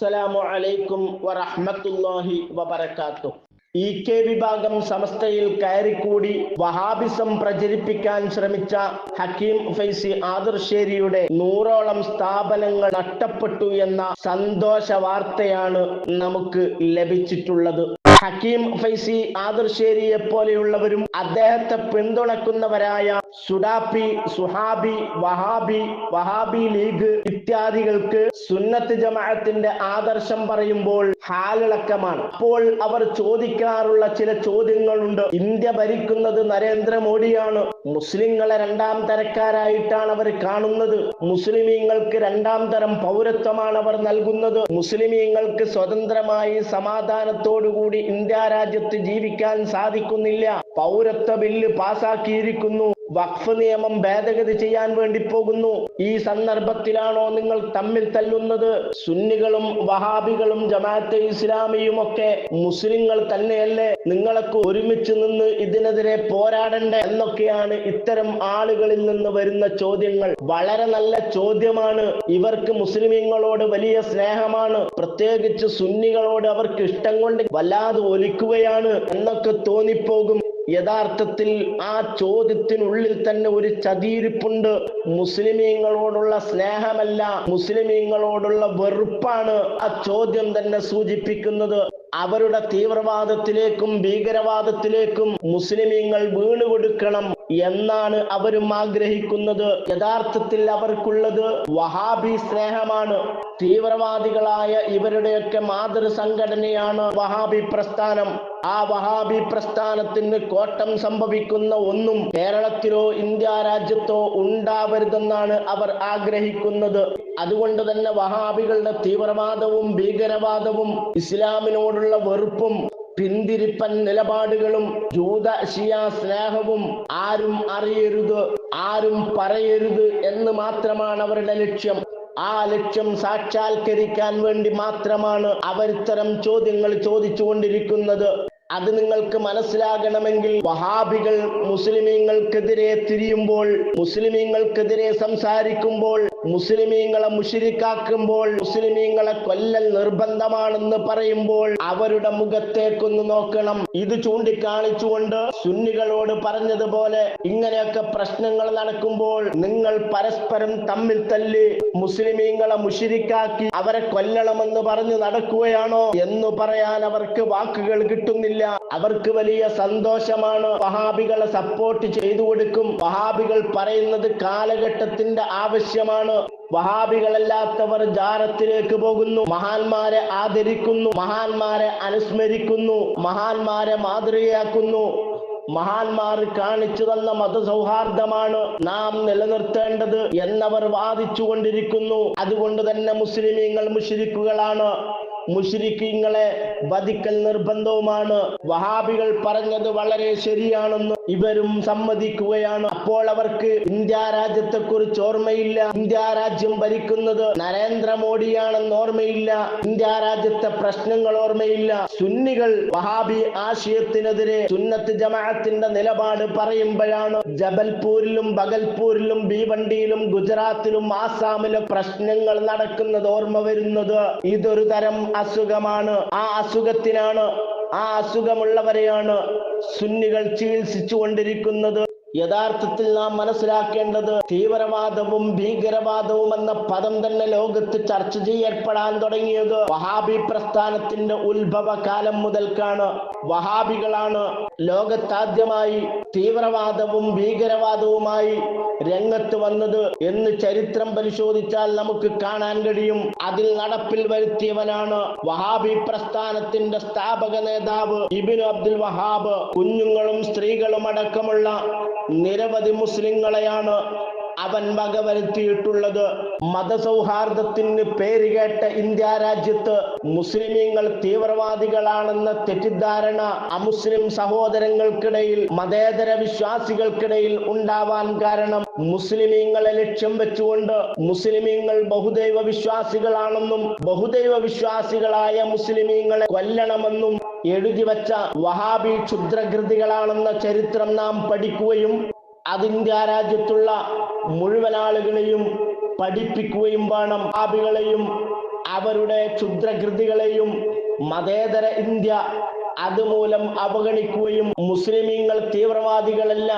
അസ്സലാമു അലൈക്കും വറഹ്മത്തുള്ളാഹി വബറകാതുഹു. ഇ കെ വിഭാഗം സമസ്തയിൽ കയറിക്കൂടി വഹാബിസം പ്രചരിപ്പിക്കാൻ ശ്രമിച്ച ഹക്കീം ഫൈസി ആദർശേരിയുടെ നൂറോളം സ്ഥാപനങ്ങൾ നഷ്ടപ്പെട്ടു എന്ന സന്തോഷ വാർത്തയാണ് നമുക്ക് ലഭിച്ചിട്ടുള്ളത്. ഹക്കീം ഫൈസി ആദർശേരിയെ പോലെയുള്ളവരും അദ്ദേഹത്തെ പിന്തുണക്കുന്നവരായ സുഡാപ്പി സുഹാബി വഹാബി വഹാബി ലീഗ് ഇത്യാദികൾക്ക് സുന്നത്ത് ജമാഅത്തിന്റെ ആദർശം പറയുമ്പോൾ ഹാലിളക്കമാണ്. അപ്പോൾ അവർ ചോദിക്കാറുള്ള ചില ചോദ്യങ്ങളുണ്ട്. ഇന്ത്യ ഭരിക്കുന്നത് നരേന്ദ്രമോദിയാണ്. മുസ്ലിങ്ങളെ രണ്ടാം തരക്കാരായിട്ടാണ് അവർ കാണുന്നത്. മുസ്ലിമീങ്ങൾക്ക് രണ്ടാം തരം പൗരത്വമാണ് അവർ നൽകുന്നത്. മുസ്ലിമീങ്ങൾക്ക് സ്വതന്ത്രമായി സമാധാനത്തോടുകൂടി ഇന്ത്യ രാജ്യത്ത് ജീവിക്കാൻ സാധിക്കുന്നില്ല. പൗരത്വ ബില്ല് പാസാക്കിയിരിക്കുന്നു. വഖഫ് നിയമം ഭേദഗതി ചെയ്യാൻ വേണ്ടി പോകുന്നു. ഈ സന്ദർഭത്തിലാണോ നിങ്ങൾ തമ്മിൽ തല്ലുന്നത്? സുന്നികളും വഹാബികളും ജമാഅത്തെ ഇസ്ലാമിയും ഒക്കെ മുസ്ലിങ്ങൾ തന്നെയല്ലേ? നിങ്ങളൊക്കെ ഒരുമിച്ച് നിന്ന് ഇതിനെതിരെ പോരാടണ്ടേ? എന്നൊക്കെയാണ് ഇത്തരം ആളുകളിൽ നിന്ന് വരുന്ന ചോദ്യങ്ങൾ. വളരെ നല്ല ചോദ്യമാണ്. ഇവർക്ക് മുസ്ലിമീങ്ങളോട് വലിയ സ്നേഹമാണ്. പ്രത്യേകിച്ച് സുന്നികളോട് അവർക്ക് ഇഷ്ടം കൊണ്ട് വല്ലാതെ ഒലിക്കുകയാണ്. എന്നൊക്കെ തോന്നിപ്പോകും. യഥാർത്ഥത്തിൽ ആ ചോദ്യത്തിനുള്ളിൽ തന്നെ ഒരു ചതിയിരിപ്പുണ്ട്. മുസ്ലിമീങ്ങളോടുള്ള സ്നേഹമല്ല മുസ്ലിമീങ്ങളോടുള്ള വെറുപ്പാണ് ആ ചോദ്യം തന്നെ സൂചിപ്പിക്കുന്നത്. അവരുടെ തീവ്രവാദത്തിലേക്കും ഭീകരവാദത്തിലേക്കും മുസ്ലിമീങ്ങൾ വീണുകൊടുക്കണം. എന്നാണ് അവരും ആഗ്രഹിക്കുന്നത്. യഥാർത്ഥത്തിൽ അവർക്കുള്ളത് വഹാബി സ്നേഹമാണ്. തീവ്രവാദികളായ ഇവരുടെയൊക്കെ മാതൃ സംഘടനയാണ് വഹാബി പ്രസ്ഥാനം. ആ വഹാബി പ്രസ്ഥാനത്തിന് കോട്ടം സംഭവിക്കുന്ന ഒന്നും കേരളത്തിലോ ഇന്ത്യ രാജ്യത്തോ ഉണ്ടാവരുതെന്നാണ് അവർ ആഗ്രഹിക്കുന്നത്. അതുകൊണ്ട് തന്നെ വഹാബികളുടെ തീവ്രവാദവും ഭീകരവാദവും ഇസ്ലാമിനോടുള്ള വെറുപ്പും പിന്തിരിപ്പൻ നിലപാടുകളും ജൂത ഷിയ സ്നേഹവും ആരും അറിയരുത് ആരും പറയരുത് എന്ന് മാത്രമാണ് അവരുടെ ലക്ഷ്യം. ആ ലക്ഷ്യം സാക്ഷാത്കരിക്കാൻ വേണ്ടി മാത്രമാണ് അവരിത്തരം ചോദ്യങ്ങൾ ചോദിച്ചുകൊണ്ടിരിക്കുന്നത്. അത് നിങ്ങൾക്ക് മനസ്സിലാകണമെങ്കിൽ വഹാബികൾ മുസ്ലിമീങ്ങൾക്കെതിരെ തിരിയുമ്പോൾ മുസ്ലിമീങ്ങൾക്കെതിരെ സംസാരിക്കുമ്പോൾ മുസ്ലിമീങ്ങളെ മുഷിരിക്കാക്കുമ്പോൾ മുസ്ലിമീങ്ങളെ കൊല്ലൽ നിർബന്ധമാണെന്ന് പറയുമ്പോൾ അവരുടെ മുഖത്തേക്കൊന്ന് നോക്കണം. ഇത് ചൂണ്ടിക്കാണിച്ചുകൊണ്ട് സുന്നികളോട് പറഞ്ഞതുപോലെ ഇങ്ങനെയൊക്കെ പ്രശ്നങ്ങൾ നടക്കുമ്പോൾ നിങ്ങൾ പരസ്പരം തമ്മിൽ തല്ലി മുസ്ലിമീങ്ങളെ മുഷിരിക്കാക്കി അവരെ കൊല്ലണമെന്ന് പറഞ്ഞു നടക്കുകയാണോ എന്ന് പറയാൻ അവർക്ക് വാക്കുകൾ കിട്ടുന്നില്ല. അവർക്ക് വലിയ സന്തോഷമാണ് വഹാബികളെ സപ്പോർട്ട് ചെയ്തു കൊടുക്കും. വഹാബികൾ പറയുന്നത് കാലഘട്ടത്തിന്റെ ആവശ്യമാണ്. വഹാബികളല്ലാത്തവർ ജാരത്തിലേക്ക് പോകുന്നു. മഹാന്മാരെ ആദരിക്കുന്നു. മഹാന്മാരെ അനുസ്മരിക്കുന്നു. മഹാന്മാരെ മാതൃകയാക്കുന്നു. മഹാന്മാർ കാണിച്ചു തന്ന മതസൗഹാർദ്ദമാണ് നാം നിലനിർത്തേണ്ടത് എന്നവർ വാദിച്ചു കൊണ്ടിരിക്കുന്നു അതുകൊണ്ട് തന്നെ മുസ്ലിമീങ്ങൾ മുഷിരിക്കുകളാണ്. മുഷിരിക്കീങ്ങളെ വധിക്കൽ നിർബന്ധവുമാണ്. വഹാബികൾ പറഞ്ഞത് വളരെ ശരിയാണെന്ന് ഇവരും സമ്മതിക്കുകയാണ്. അപ്പോൾ അവർക്ക് ഇന്ത്യ രാജ്യത്തെ കുറിച്ച് ഓർമ്മയില്ല. ഇന്ത്യ രാജ്യം ഭരിക്കുന്നത് നരേന്ദ്രമോദിയാണെന്ന് ഓർമ്മയില്ല. ഇന്ത്യ രാജ്യത്തെ പ്രശ്നങ്ങൾ ഓർമ്മയില്ല. സുന്നികൾ വഹാബി ആശയത്തിനെതിരെ സുന്നത്ത് ജമാഅത്തിന്റെ നിലപാട് പറയുമ്പോഴാണ് ജബൽപൂരിലും ബഗൽപൂരിലും ഭീവണ്ടിയിലും ഗുജറാത്തിലും ആസാമിലും പ്രശ്നങ്ങൾ നടക്കുന്നത് ഓർമ്മ വരുന്നത്. ഇതൊരു തരം അസുഖമാണ്. ആ അസുഖത്തിനാണ് ആ അസുഖമുള്ളവരെയാണ് സുന്നികൾ ചികിത്സിച്ചു കൊണ്ടിരിക്കുന്നത് യഥാർത്ഥത്തിൽ നാം മനസ്സിലാക്കേണ്ടത് തീവ്രവാദവും ഭീകരവാദവും എന്ന പദം തന്നെ ലോകത്ത് ചർച്ച ചെയ്യപ്പെടാൻ തുടങ്ങിയത് വഹാബി പ്രസ്ഥാനത്തിന്റെ ഉത്ഭവ കാലം മുതൽക്കാണ്. വഹാബികളാണ് ലോകത്താദ്യമായി തീവ്രവാദവും ഭീകരവാദവുമായി രംഗത്ത് വന്നത് എന്ന് ചരിത്രം പരിശോധിച്ചാൽ നമുക്ക് കാണാൻ കഴിയും. അതിൽ നടപ്പിൽ വരുത്തിയവനാണ് വഹാബി പ്രസ്ഥാനത്തിന്റെ സ്ഥാപക നേതാവ് ഇബിൻ അബ്ദുൽ വഹാബ്. കുഞ്ഞുങ്ങളും സ്ത്രീകളും അടക്കമുള്ള നിരവധി മുസ്ലിങ്ങളെയാണ് അവൻ വകവരുത്തിയിട്ടുള്ളത് മതസൗഹാർദ്ദത്തിന് പേരുകേട്ട ഇന്ത്യ രാജ്യത്ത് മുസ്ലിമീങ്ങൾ തീവ്രവാദികളാണെന്ന തെറ്റിദ്ധാരണ അമുസ്ലിം സഹോദരങ്ങൾക്കിടയിൽ മതേതര വിശ്വാസികൾക്കിടയിൽ ഉണ്ടാവാൻ കാരണം മുസ്ലിമീങ്ങളെ ലക്ഷ്യം വെച്ചുകൊണ്ട് മുസ്ലിമീങ്ങൾ ബഹുദൈവ വിശ്വാസികളാണെന്നും ബഹുദൈവ വിശ്വാസികളായ മുസ്ലിമീങ്ങളെ കൊല്ലണമെന്നും എഴുതിവച്ച വഹാബി ക്ഷുദ്രകൃതികളാണെന്ന ചരിത്രം നാം പഠിക്കുകയും അതിന്ത്യ രാജ്യത്തുള്ള മുഴുവൻ ആളുകളെയും പഠിപ്പിക്കുകയും വേണം. ആപികളെയും അവരുടെ ക്ഷുദ്രകൃതികളെയും മതേതര ഇന്ത്യ അതുമൂലം അവഗണിക്കുകയും മുസ്ലിമീങ്ങൾ തീവ്രവാദികളല്ല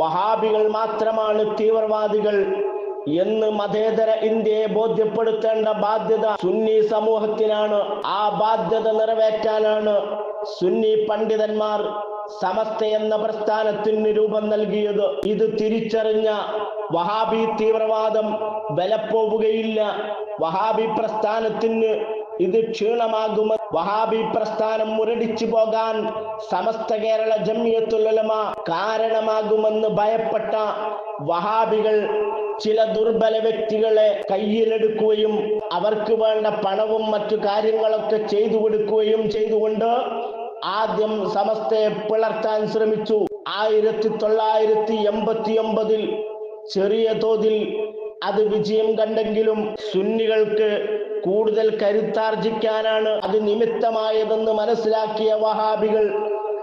വഹാബികൾ മാത്രമാണ് തീവ്രവാദികൾ എന്ന് മതേതര ഇന്ത്യയെ ബോധ്യപ്പെടുത്തേണ്ട ബാധ്യത സുന്നി സമൂഹത്തിനാണ്. ആ ബാധ്യത നിറവേറ്റാനാണ് സുന്നി പണ്ഡിതന്മാർ സമസ്ത എന്ന പ്രസ്ഥാനത്തിന് രൂപം നൽകിയത്. ഇത് തിരിച്ചറിഞ്ഞ വഹാബി തീവ്രവാദം ബലപ്പോവുകയില്ല. വഹാബി പ്രസ്ഥാനത്തിന് ഇത് ക്ഷീണമാകുമ. വഹാബി പ്രസ്ഥാനം മുരടിച്ചു പോകാൻ സമസ്ത കേരള ജമിയത്തുലമ കാരണമാകുമെന്ന് ഭയപ്പെട്ട വഹാബികൾ ചില ദുർബല വ്യക്തികളെ കയ്യിലെടുക്കുകയും അവർക്ക് വേണ്ട പണവും മറ്റു കാര്യങ്ങളൊക്കെ ചെയ്തു കൊടുക്കുകയും ചെയ്തുകൊണ്ട് ആദ്യം സമസ്തയെ പിളർത്താൻ ശ്രമിച്ചു. ആയിരത്തി തൊള്ളായിരത്തി എൺപത്തി ഒമ്പതിൽ ചെറിയ തോതിൽ അത് വിജയം കണ്ടെങ്കിലും സുന്നികൾക്ക് കൂടുതൽ കരുത്താർജിക്കാനാണ് അത് നിമിത്തമായതെന്ന് മനസ്സിലാക്കിയ വഹാബികൾ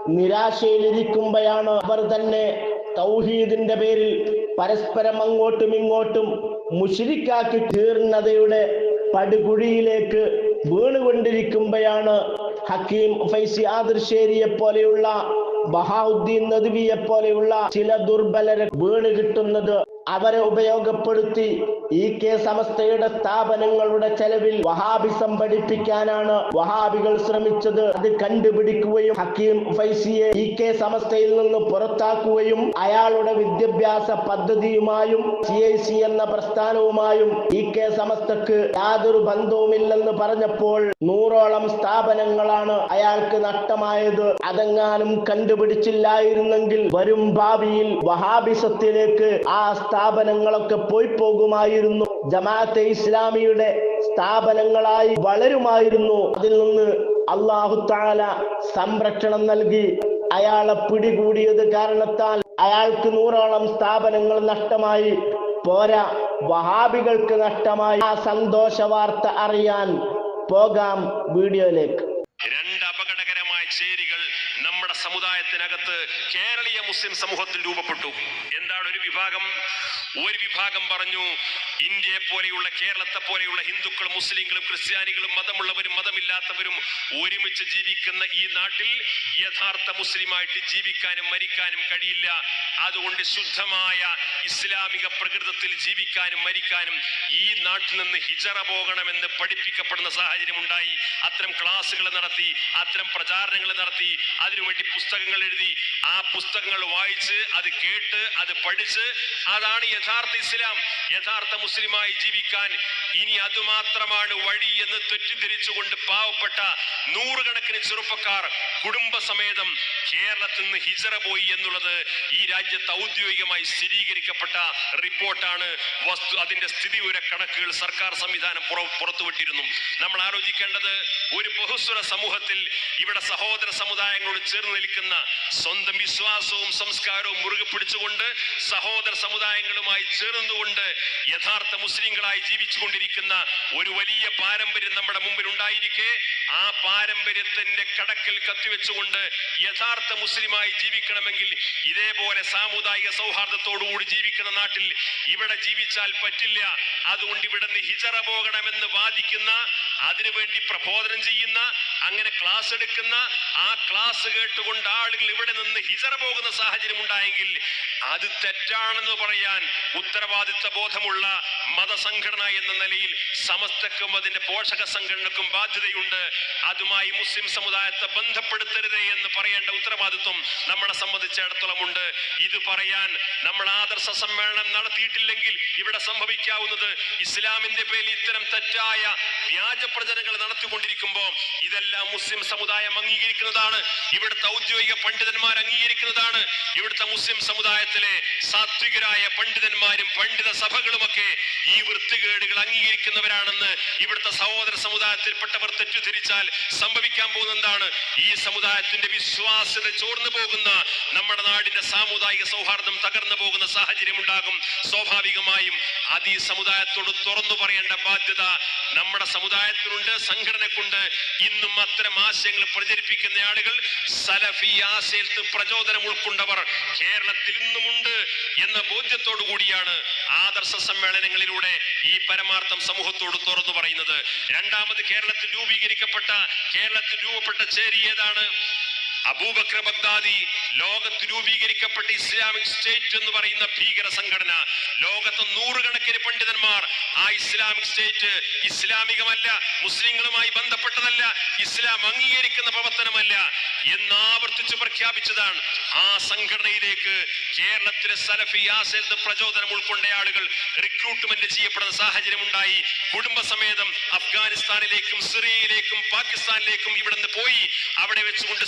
നിരാശയിലിരിക്കുമ്പോഴാണ് അവർ തന്നെ തൗഹീദിന്റെ പേരിൽ പരസ്പരം അങ്ങോട്ടും ഇങ്ങോട്ടും മുഷിരിക്കാക്കി തീർന്നതയുടെ പടുകുഴിയിലേക്ക് വീണുകൊണ്ടിരിക്കുമ്പോഴാണ് ഹക്കീം ഫൈസി ആദർശേരിയെ പോലെയുള്ള ബഹാഉദ്ദീൻ നദ്വിയെ പോലെയുള്ള ചില ദുർബലരെ വീണ് കിട്ടുന്നത് അവരെ ഉപയോഗപ്പെടുത്തി ഈ കെ സമസ്തയുടെ സ്ഥാപനങ്ങളുടെ ചെലവിൽ വഹാബിസം പഠിപ്പിക്കാനാണ് വഹാബികൾ ശ്രമിച്ചത്. അത് കണ്ടുപിടിക്കുകയും ഹക്കീം ഫൈസിയെ ഇ കെ സമസ്തയിൽ നിന്ന് പുറത്താക്കുകയും അയാളുടെ വിദ്യാഭ്യാസ പദ്ധതിയുമായും സി ഐ സി എന്ന പ്രസ്ഥാനവുമായും ഇ കെ സമസ്തക്ക് യാതൊരു ബന്ധവുമില്ലെന്ന് പറഞ്ഞപ്പോൾ നൂറോളം സ്ഥാപനങ്ങളാണ് അയാൾക്ക് നഷ്ടമായത്. അതെങ്ങാനും കണ്ടുപിടിച്ചില്ലായിരുന്നെങ്കിൽ വരും ഭാവിയിൽ വഹാബിസത്തിലേക്ക് ആ സ്ഥാപനങ്ങളൊക്കെ പോയി പോകുമായിരുന്നു. ജമാഅത്തെ ഇസ്ലാമിയുടെ സ്ഥാപനങ്ങളായി വളരുമായിരുന്നു. അതിൽ നിന്ന് അള്ളാഹു താല സംരക്ഷണം നൽകി. അയാളെ പിടികൂടിയത് കാരണത്താൽ അയാൾക്ക് നൂറോളം സ്ഥാപനങ്ങൾ നഷ്ടമായി. പോരാ വഹാബികൾക്ക് നഷ്ടമായി. ആ സന്തോഷ വാർത്ത അറിയാൻ പോകാം വീഡിയോയിലേക്ക്. രണ്ട് അപകടകരമായ ചേരികൾ നമ്മുടെ സമുദായത്തിനകത്ത് കേരളീയ മുസ്ലിം സമൂഹത്തിൽ രൂപപ്പെട്ടു. വിഭാഗം ഒരു വിഭാഗം പറഞ്ഞു ഇന്ത്യയെ പോലെയുള്ള കേരളത്തെ പോലെയുള്ള ഹിന്ദുക്കളും മുസ്ലിങ്ങളും ക്രിസ്ത്യാനികളും മതമുള്ളവരും മതമില്ലാത്തവരും ഒരുമിച്ച് ജീവിക്കുന്ന ഈ നാട്ടിൽ യഥാർത്ഥ മുസ്ലിമായിട്ട് ജീവിക്കാനും മരിക്കാനും കഴിയില്ല. അതുകൊണ്ട് ശുദ്ധമായ ഇസ്ലാമിക പ്രകൃതത്തിൽ ജീവിക്കാനും മരിക്കാനും ഈ നാട്ടിൽ നിന്ന് ഹിജറ പോകണമെന്ന് പഠിപ്പിക്കപ്പെടുന്ന സാഹചര്യം ഉണ്ടായി. അത്തരം ക്ലാസ്സുകൾ നടത്തി അത്തരം പ്രചാരണങ്ങൾ നടത്തി അതിനുവേണ്ടി പുസ്തകങ്ങൾ എഴുതി ആ പുസ്തകങ്ങൾ വായിച്ച് അത് കേട്ട് അത് പഠിച്ച് അതാണ് യഥാർത്ഥ ഇസ്ലാം. യഥാർത്ഥ മുസ്ലിമായി ജീവിക്കാൻ ഇനി അതുമാത്രമാണ് വഴി എന്ന് തെറ്റിദ്ധരിച്ചുകൊണ്ട് പാവപ്പെട്ട നൂറുകണക്കിന് ചെറുപ്പക്കാർ കുടുംബസമേതം കേരളത്തിൽ നിന്ന് ഹിജറ പോയി എന്നുള്ളത് ഈ രാജ്യത്ത് ഔദ്യോഗികമായി സ്ഥിരീകരിക്കപ്പെട്ട റിപ്പോർട്ടാണ്. വസ്തു അതിന്റെ സ്ഥിതി സ്ഥിതിവിവര കണക്കുകൾ സർക്കാർ സംവിധാനം പുറ- പുറത്തുവിട്ടിരുന്നു. നമ്മൾ ആലോചിക്കേണ്ടത് ഒരു ബഹുസ്വര സമൂഹത്തിൽ ഇവിടെ സഹോദര സമുദായങ്ങളോട് ചേർന്ന് നിൽക്കുന്ന സ്വന്തം വിശ്വാസവും സംസ്കാരവും മുറുകെ പിടിച്ചുകൊണ്ട് സഹോദര സമുദായങ്ങളുമായി ചേർന്നുകൊണ്ട് യഥാർത്ഥ മുസ്ലിങ്ങളായി ജീവിച്ചുകൊണ്ടിരിക്കുന്ന ഒരു വലിയ പാരമ്പര്യം നമ്മുടെ മുമ്പിൽ ഉണ്ടായിരിക്കെ. ആ പാരമ്പര്യത്തിന്റെ കടക്കൽ കത്തിവെച്ചുകൊണ്ട് യഥാർത്ഥ മുസ്ലിമായി ജീവിക്കണമെങ്കിൽ ഇതേപോലെ സാമുദായിക സൗഹാർദ്ദത്തോടുകൂടി ജീവിക്കുന്ന നാട്ടിൽ ഇവിടെ ജീവിച്ചാൽ പറ്റില്ല. അതുകൊണ്ട് ഇവിടെ നിന്ന് ഹിജറ പോകണമെന്ന് വാദിക്കുന്ന അതിനുവേണ്ടി പ്രബോധനം ചെയ്യുന്ന അങ്ങനെ ക്ലാസ് എടുക്കുന്ന ആ ക്ലാസ് കേട്ടുകൊണ്ട് ആളുകൾ ഇവിടെ നിന്ന് ഹിജറ പോകുന്ന സാഹചര്യം ഉണ്ടായെങ്കിൽ അത് തെറ്റാണെന്ന് പറയാൻ ഉത്തരവാദിത്ത ബോധമുള്ള മതസംഘടന എന്ന നിലയിൽ സമസ്തക്കും അതിന്റെ പോഷക സംഘടനക്കും ബാധ്യതയുണ്ട്. അതുമായി മുസ്ലിം സമുദായത്തെ ബന്ധപ്പെടുത്തരുത് എന്ന് പറയേണ്ട ഉത്തരവാദിത്വം നമ്മളെ സംബന്ധിച്ചിടത്തോളം ഉണ്ട്. ഇത് പറയാൻ നമ്മൾ ആദർശ സമ്മേളനം നടത്തിയിട്ടില്ലെങ്കിൽ ഇവിടെ സംഭവിക്കാവുന്നത് ഇസ്ലാമിന്റെ പേരിൽ ഇത്തരം തെറ്റായ വ്യാജ പ്രചരണങ്ങൾ നടത്തിക്കൊണ്ടിരിക്കുമ്പോൾ ഇതെല്ലാം മുസ്ലിം സമുദായം അംഗീകരിക്കുന്നതാണ്. ഇവിടുത്തെ ഔദ്യോഗിക പണ്ഡിതന്മാർ അംഗീകരിക്കുന്നതാണ്. ഇവിടുത്തെ മുസ്ലിം സമുദായത്തിലെ സാത്വികരായ പണ്ഡിതന്മാരും പണ്ഡിത സഭകളുമൊക്കെ ഈ വൃത്തികേടുകൾ അംഗീകരിക്കുന്നവരാണെന്ന് ഇവിടുത്തെ സഹോദര സമുദായത്തിൽപ്പെട്ടവർ തെറ്റിദ്ധരിച്ചാൽ സംഭവിക്കാൻ പോകുന്ന എന്താണ്? ഈ സമുദായത്തിന്റെ വിശ്വാസ്യത ചോർന്നു പോകുന്ന നമ്മുടെ നാടിന്റെ സാമുദായിക സൗഹാർദ്ദം തകർന്നു പോകുന്ന സാഹചര്യം ഉണ്ടാകും. സ്വാഭാവികമായും അത് ഈ സമുദായത്തോട് തുറന്നു പറയേണ്ട ബാധ്യത നമ്മുടെ സമുദായത്തിനുണ്ട് സംഘടനക്കുണ്ട്. ഇന്നും അത്തരം ആശയങ്ങൾ പ്രചരിപ്പിക്കുന്ന ആളുകൾ സലഫി ആശയത്തിൽ പ്രചോദനം ഉൾക്കൊണ്ടവർ കേരളത്തിൽ ഇന്നുമുണ്ട് എന്ന ബോധ്യത്തോടു കൂടിയാണ് ആദർശ സമ്മേളന പ്രസ്ഥാനങ്ങളിലൂടെ ഈ പരമാർത്ഥം സമൂഹത്തോട് തുറന്നു പറയുന്നത്. രണ്ടാമത് കേരളത്തിൽ രൂപീകരിക്കപ്പെട്ട കേരളത്തിൽ രൂപപ്പെട്ട ചേരി ഏതാണ്? അബൂബക്കർ ബഗ്ദാദി ലോകത്ത് രൂപീകരിക്കപ്പെട്ട ഇസ്ലാമിക് സ്റ്റേറ്റ് എന്ന് പറയുന്ന ഭീകര സംഘടന. ലോകത്ത് നൂറുകണക്കിന് പണ്ഡിതന്മാർ ആ ഇസ്ലാമിക് സ്റ്റേറ്റ് ഇസ്ലാമികമല്ല മുസ്ലിങ്ങളുമായി ബന്ധപ്പെട്ടതല്ല ഇസ്ലാം അംഗീകരിക്കുന്ന പ്രവർത്തനമല്ല എന്ന് ആവർത്തിച്ച് പ്രഖ്യാപിച്ചതാണ് ആ സംഘടനയിലേക്ക് കേരളത്തിലെ സലഫി ആസെൽത്ത് പ്രചോദനം ഉൾക്കൊണ്ട ആളുകൾ റിക്രൂട്ട്മെന്റ് ചെയ്യപ്പെടുന്ന സാഹചര്യം ഉണ്ടായി കുടുംബസമേതം അഫ്ഗാനിസ്ഥാനിലേക്കും സിറിയയിലേക്കും പാകിസ്ഥാനിലേക്കും ഇവിടുന്ന് പോയി. അവിടെ വെച്ചുകൊണ്ട്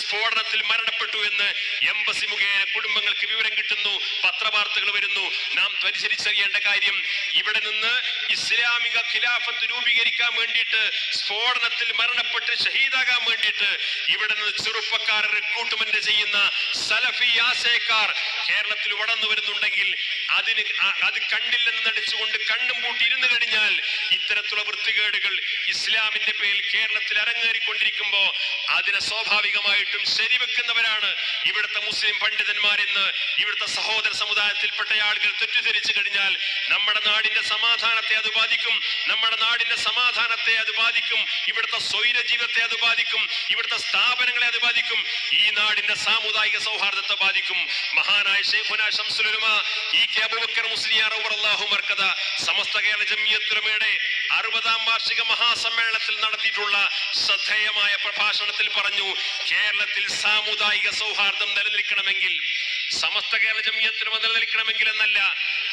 സ്ഫോടനത്തിൽ മരണപ്പെട്ടു എന്ന് എംബസി മുഖേന കുടുംബങ്ങൾക്ക് വിവരം കിട്ടുന്നു പത്രവാർത്തകൾ വരുന്നു. നാം പരിശരിച്ചറിയേണ്ട കാര്യം ഇവിടെ നിന്ന് ഇസ്ലാമിക ഖിലാഫത്ത് രൂപീകരിക്കാൻ വേണ്ടിയിട്ട് സ്ഫോടനത്തിൽ മരണപ്പെട്ട് ഷഹീദാകാൻ വേണ്ടിയിട്ട് ഇവിടെ നിന്ന് ചെറുപ്പക്കാർ റിക്രൂട്ട്മെന്റ് ചെയ്യുന്ന സലഫി ആശയക്കാർ കേരളത്തിൽ വളർന്നു വരുന്നുണ്ടെങ്കിൽ അതിന് അത് കണ്ടില്ലെന്ന് നടിച്ചുകൊണ്ട് കണ്ണും പൂട്ടി ഇരുന്ന് കഴിഞ്ഞാൽ ഇത്തരത്തിലുള്ള വൃത്തികേടുകൾ ഇസ്ലാമിന്റെ പേരിൽ കേരളത്തിൽ അരങ്ങേറിക്കൊണ്ടിരിക്കുമ്പോൾ അതിനെ സ്വാഭാവികമായിട്ടും ശരിവെക്കുന്നവരാണ് ഇവിടുത്തെ മുസ്ലിം പണ്ഡിതന്മാരെന്ന് ഇവിടുത്തെ സഹോദര സമുദായത്തിൽപ്പെട്ട ആളുകൾ തെറ്റിദ്ധരിച്ചു കഴിഞ്ഞാൽ നമ്മുടെ നാടിന്റെ സമാധാനത്തെ അത് ബാധിക്കും നമ്മുടെ നാടിന്റെ സമാധാനത്തെ അത് ബാധിക്കും ഇവിടുത്തെ സ്വൈര ജീവിതത്തെ അത് ബാധിക്കും ഇവിടുത്തെ സ്ഥാപനങ്ങളെ അത് ബാധിക്കും ഈ നാടിന്റെ സാമുദായിക സൗഹാർദ്ദത്തെ ബാധിക്കും. മഹാനായ ഷെയ്ഖുന ഈ കെ മുസ്ലിയാർ സമസ്ത കേരള ജമിയത്തുലമയുടെ അറുപതാം വാർഷിക മഹാസമ്മേളനത്തിൽ നടത്തിയിട്ടുള്ള ശ്രദ്ധേയമായ പ്രഭാഷണത്തിൽ പറഞ്ഞു കേരളത്തിൽ സാമുദായിക സൗഹാർദ്ദം നിലനിൽക്കണമെങ്കിൽ സമസ്ത കേരള ജമിയത്തിലും നിലനിൽക്കണമെങ്കിൽ എന്നല്ല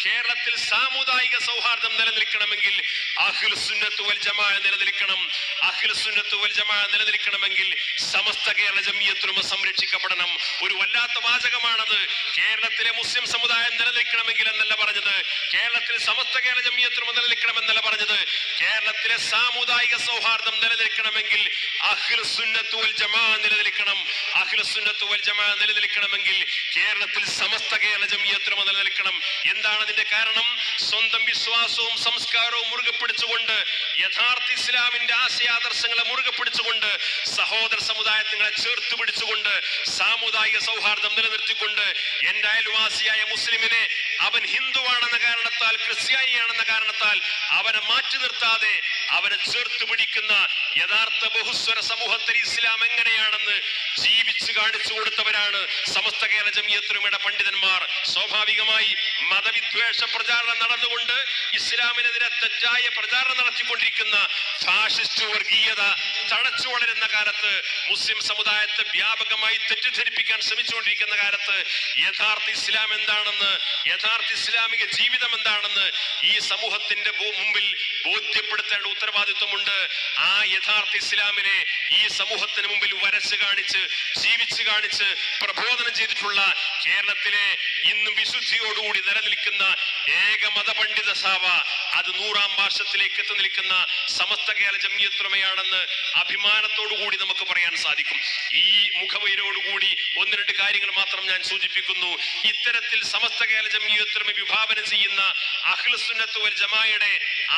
കേരളത്തിൽ സാമുദായിക സൗഹാർദ്ദം നിലനിൽക്കണമെങ്കിൽ അഖിൽ സുന്നത്ത് വൽ ജമാ നിലനിൽക്കണം. അഖിൽ സുന്നത്ത് വൽ ജമാ നിലനിൽക്കണമെങ്കിൽ സമസ്ത കേരള ജമിയത്തുമ സംരക്ഷിക്കപ്പെടണം. ഒരു വല്ലാത്ത വാചകമാണത്. കേരളത്തിലെ മുസ്ലിം സമുദായം നിലനിൽക്കണമെങ്കിൽ എന്നല്ല പറഞ്ഞത്. കേരളത്തിൽ സമസ്ത കേരള ജമിയത്തുമ നിലനിൽക്കണം എന്നല്ല പറഞ്ഞത്. കേരളത്തിലെ സാമുദായിക സൗഹാർദ്ദം നിലനിൽക്കണമെങ്കിൽ അഖിൽ സുന്നത്ത് വൽ ജമാ നിലനിൽക്കണം. അഖിൽ സുന്നത്ത് വൽ ജമാ നിലനിൽക്കണമെങ്കിൽ കേരളത്തിൽ സമസ്ത കേരള ജമിയത്തുമ നിലനിൽക്കണം. എന്താണ് അതിന്റെ കാരണം സ്വന്തം വിശ്വാസവും സംസ്കാരവും മുറുകെ പിടിച്ചുകൊണ്ട് യഥാർത്ഥ ഇസ്ലാമിന്റെ ആശയാദർശങ്ങളെ മുറുകെ പിടിച്ചുകൊണ്ട് സഹോദര സമുദായത്തിങ്ങളെ ചേർത്ത് പിടിച്ചുകൊണ്ട് സാമുദായിക സൗഹാർദ്ദം നിലനിർത്തിക്കൊണ്ട് എന്റെ അയൽവാസിയായ മുസ്ലിമിനെ അവൻ ഹിന്ദുവാണെന്ന കാരണത്താൽ ക്രിസ്ത്യാനിയാണെന്ന കാരണത്താൽ അവനെ മാറ്റി നിർത്താതെ അവനെ ചേർത്ത് പിടിക്കുന്ന യഥാർത്ഥ ബഹുസ്വര സമൂഹത്തിൽ ഇസ്ലാം എങ്ങനെയാണെന്ന് ജീവിച്ചു കാണിച്ചു കൊടുത്തവരാണ് സമസ്ത കേരള ജമിയത്തിലുമയുടെ പണ്ഡിതന്മാർ. സ്വാഭാവികമായി മതവിദ്വേഷ പ്രചാരണം നടന്നുകൊണ്ട് ഇസ്ലാമിനെതിരെ തെറ്റായ പ്രചാരണം നടത്തിക്കൊണ്ടിരിക്കുന്ന ഫാഷിസ്റ്റ് വർഗീയത തഴച്ചു വളരുന്ന കാലത്ത് മുസ്ലിം സമുദായത്തെ വ്യാപകമായി തെറ്റിദ്ധരിപ്പിക്കാൻ ശ്രമിച്ചുകൊണ്ടിരിക്കുന്ന കാലത്ത് യഥാർത്ഥ ഇസ്ലാം എന്താണെന്ന് യഥാർത്ഥ ഇസ്ലാമിക ജീവിതം എന്താണെന്ന് ഈ സമൂഹത്തിന്റെ മുമ്പിൽ ബോധ്യപ്പെടുത്തേണ്ട ഉത്തരവാദിത്വമുണ്ട്. ആ യഥാർത്ഥ ഇസ്ലാമിനെ ഈ സമൂഹത്തിന് മുമ്പിൽ വരച്ച് കാണിച്ച് ജീവിച്ചു കാണിച്ച് പ്രബോധനം ചെയ്തിട്ടുള്ള കേരളത്തിലെ ഇന്നും വിശുദ്ധിയോടുകൂടി നിലനിൽക്കുന്ന ഏക മതപണ്ഡിത സഭ അത് നൂറാം വർഷത്തിലേക്ക് എത്തി നിൽക്കുന്ന സമസ്ത കേരള ജമിയത്തുലമയാണെന്ന് അഭിമാനത്തോടുകൂടി നമുക്ക് പറയാൻ സാധിക്കും. ഈ മുഖവൈരോടുകൂടി ഒന്ന് രണ്ട് കാര്യങ്ങൾ മാത്രം ഞാൻ സൂചിപ്പിക്കുന്നു. ഇത്തരത്തിൽ സമസ്ത കേരള ജമിയത്തുലമ വിഭാവനം ചെയ്യുന്ന അഖിൽസുന്നത്ത് വൽ ജമായുടെ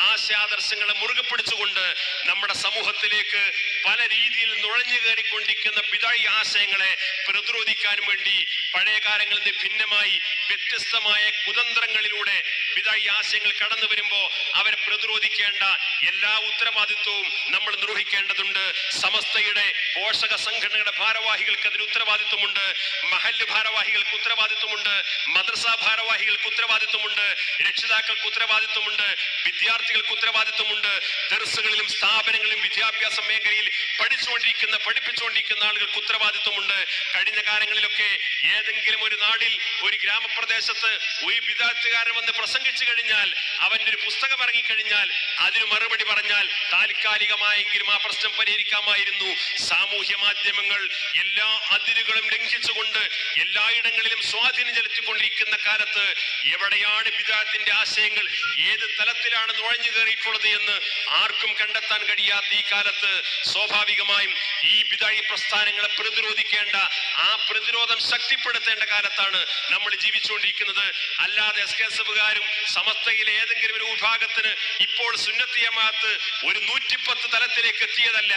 ആശയാദർശങ്ങളെ മുറുകെ പിടിച്ചുകൊണ്ട് നമ്മുടെ സമൂഹത്തിലേക്ക് പല രീതിയിൽ നുഴഞ്ഞു കയറിക്കൊണ്ടിരിക്കുന്ന ബിദായി ആശയങ്ങളെ പ്രതിരോധിക്കാൻ വേണ്ടി പഴയ കാലങ്ങളിൽ നിന്ന് ഭിന്നമായി വ്യത്യസ്തമായ കുതന്ത്രങ്ങളിലൂടെ ബിദായി ആശയങ്ങൾ കടന്നു വരുമ്പോൾ അവരെ പ്രതിരോധിക്കേണ്ട എല്ലാ ഉത്തരവാദിത്വവും നമ്മൾ നിർവഹിക്കേണ്ടതുണ്ട്. സമസ്തയുടെ പോഷക സംഘടനകളുടെ ഭാരവാഹികൾക്ക് അതിന് ഉത്തരവാദിത്വമുണ്ട് മഹല്ല് ഭാരവാഹികൾക്ക് ഉത്തരവാദിത്വമുണ്ട് മദ്രസ ഭാരവാഹികൾക്ക് ഉത്തരവാദിത്വമുണ്ട് രക്ഷിതാക്കൾക്ക് ഉത്തരവാദിത്വമുണ്ട് വിദ്യാർത്ഥികൾക്ക് ഉത്തരവാദിത്വമുണ്ട്. ദർസുകളിലും സ്ഥാപനങ്ങളിലും വിദ്യാഭ്യാസ മേഖലയിൽ പഠിച്ചുകൊണ്ടിരിക്കുന്ന പഠിപ്പിച്ചുകൊണ്ടിരിക്കുന്ന ആളുകൾക്ക് ഉത്തരവാദിത്വമുണ്ട്. കഴിഞ്ഞ കാലങ്ങളിലൊക്കെ ഏതെങ്കിലും ഒരു നാടിൽ ഒരു ഗ്രാമപ്രദേശത്ത് ഒരു വിദ്യാർത്ഥികാരൻ വന്ന് പ്രസംഗിച്ചു കഴിഞ്ഞാൽ അവന്റെ ഒരു പുസ്തകം ഇറങ്ങിക്കഴിഞ്ഞാൽ അതിന് മറുപടി പറഞ്ഞാൽ താൽക്കാലികമായെങ്കിലും ആ പ്രശ്നം പരിഹരിക്കാമായിരുന്നു സാമൂഹ്യ മാധ്യമങ്ങൾ എല്ലാ അതിരുകളും ലംഘിച്ചുകൊണ്ട് എല്ലായിടങ്ങളിലും സ്വാധീനം ചെലുത്തിക്കൊണ്ടിരിക്കുന്ന കാലത്ത് എവിടെയാണ് പിതാത്തിന്റെ ആശയങ്ങൾ? ഏത് തലത്തിലാണ് നുഴഞ്ഞു കയറിയിട്ടുള്ളത് എന്ന് ആർക്കും കണ്ടെത്താൻ കഴിയാത്ത ഈ കാലത്ത് സ്വാഭാവികമായും ഈ ബിദായി പ്രസ്ഥാനങ്ങളെ പ്രതിരോധിക്കേണ്ട ആ പ്രതിരോധം ശക്തിപ്പെടുത്തേണ്ട കാലത്താണ് നമ്മൾ ജീവിച്ചുകൊണ്ടിരിക്കുന്നത്. അല്ലാതെ എസ് കെ എസ് എഫുകാരും സമസ്തയിലെ ഏതെങ്കിലും ഒരു വിഭാഗത്തിന് ഇപ്പോൾ സുന്നത്തിയമാത്ത് ഒരു നൂറ്റിപ്പത്ത് തലത്തിലേക്ക് എത്തിയതല്ല.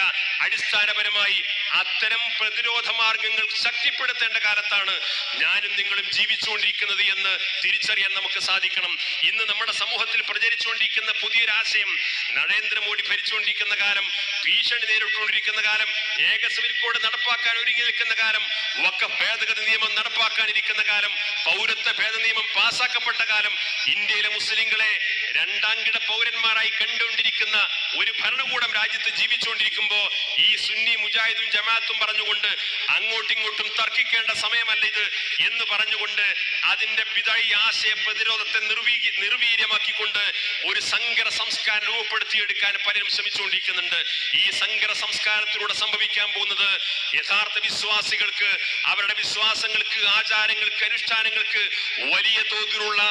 അടിസ്ഥാനപരമായി അത്തരം പ്രതിരോധ മാർഗങ്ങൾ ശക്തിപ്പെടുത്തേണ്ട കാലത്താണ് ഞാനും നിങ്ങളും ജീവിച്ചുകൊണ്ടിരിക്കുന്നത് എന്ന് തിരിച്ചറിയാൻ നമുക്ക് സാധിക്കണം. ഇന്ന് നമ്മുടെ സമൂഹത്തിൽ പ്രചരിച്ചുകൊണ്ടിരിക്കുന്ന പുതിയൊരാശയം നരേന്ദ്രമോദി ഭരിച്ചുകൊണ്ടിരിക്കുന്ന കാലം ഭീഷണി നേരിട്ടുകൊണ്ടിരിക്കുന്ന കാലം ഏക സിവിൽ കോഡ് നടപ്പാക്കാൻ ഒരുങ്ങി നിൽക്കുന്ന കാലം ഒക്കെ ഭേദഗതി നിയമം നടപ്പാക്കാനിരിക്കുന്ന കാലം പൗരത്വ ഭേദ നിയമം പാസാക്കപ്പെട്ട കാലം ഇന്ത്യയിലെ മുസ്ലിങ്ങളെ രണ്ടാംകിട പൗരന്മാരായി കണ്ടുകൊണ്ടിരിക്കുന്ന ഒരു ഭരണകൂടം രാജ്യത്ത് ജീവിച്ചുകൊണ്ടിരിക്കുമ്പോ ഈ സുന്നി മുജാഹിദും ജമാഅത്തും പറഞ്ഞുകൊണ്ട് അങ്ങോട്ടും ഇങ്ങോട്ടും തർക്കിക്കേണ്ട സമയമല്ല ഇത് എന്ന് പറഞ്ഞുകൊണ്ട് അതിന്റെ വിതഴി ആശയ പ്രതിരോധത്തെ നിർവീ നിർവീര്യമാക്കിക്കൊണ്ട് ഒരു സങ്കര സംസ്കാരം രൂപപ്പെടുത്തിയെടുക്കാൻ പലരും ശ്രമിച്ചുകൊണ്ടിരിക്കുന്നുണ്ട്. ഈ സങ്കര സംസ്കാരത്തിലൂടെ സംഭവിക്കാൻ പോകുന്നത് യഥാർത്ഥ വിശ്വാസികൾക്ക് അവരുടെ വിശ്വാസങ്ങൾക്ക് ആചാരങ്ങൾക്ക് അനുഷ്ഠാനങ്ങൾക്ക് വലിയ തോതിലുള്ള